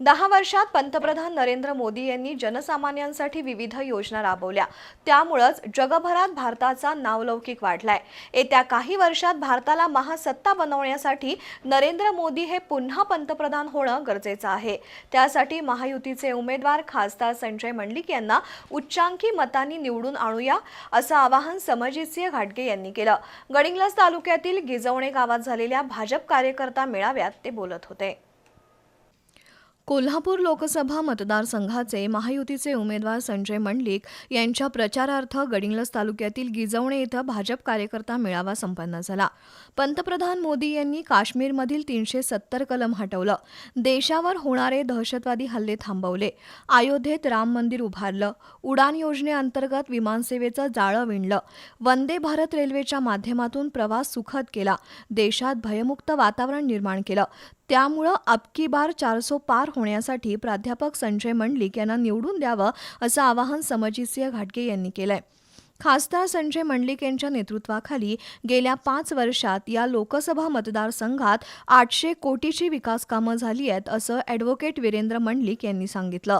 दहा वर्षात पंतप्रधान नरेंद्र मोदी यांनी जनसामान्यांसाठी विविध योजना राबवल्या. त्यामुळंच जगभरात भारताचा नावलौकिक वाढलाय. येत्या काही वर्षात भारताला महासत्ता बनवण्यासाठी नरेंद्र मोदी हे पुन्हा पंतप्रधान होणं गरजेचं आहे. त्यासाठी महायुतीचे उमेदवार खासदार संजय मंडलिक यांना उच्चांकी मतांनी निवडून आणूया असं आवाहन समजितसिंह घाटगे यांनी केलं. गडिंग्लज तालुक्यातील गिजवणे गावात झालेल्या भाजप कार्यकर्ता मेळाव्यात ते बोलत होते. कोल्हापूर लोकसभा मतदारसंघाचे महायुतीचे उमेदवार संजय मंडलिक यांच्या प्रचारार्थ गडिंग्लज तालुक्यातील गिजवणे इथं भाजप कार्यकर्ता मेळावा संपन्न झाला. पंतप्रधान मोदी यांनी काश्मीरमधील तीनशे सत्तर कलम हटवलं. देशावर होणारे दहशतवादी हल्ले थांबवले. अयोध्येत राम मंदिर उभारलं. उडान योजनेअंतर्गत विमानसेवेचं जाळं विणलं. वंदे भारत रेल्वेच्या माध्यमातून प्रवास सुखद केला. देशात भयमुक्त वातावरण निर्माण केलं. त्यामुळं अबकी बार चारसो पार होण्यासाठी प्राध्यापक संजय मंडलिक यांना निवडून द्यावं असं आवाहन समजितसिंह घाटगे यांनी केलं आहे खासदार संजय मंडलिक यांच्या नेतृत्वाखाली गेल्या पाच वर्षात या लोकसभा मतदारसंघात आठशे कोटीची विकास कामं झाली आहेत असं ॲडव्होकेट वीरेंद्र मंडलिक यांनी सांगितलं.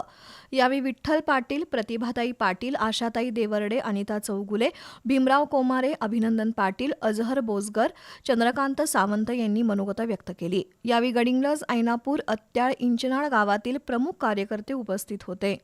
यावेळी विठ्ठल पाटील प्रतिभाताई पाटील आशाताई देवर्डे अनिता चौगुले भीमराव कोमारे अभिनंदन पाटील अजहर बोसगर चंद्रकांत सावंत यांनी मनोगत व्यक्त केली. यावेळी गडिंग्लज ऐनापूर अत्याळ इंचनाळ गावातील प्रमुख कार्यकर्ते उपस्थित होते.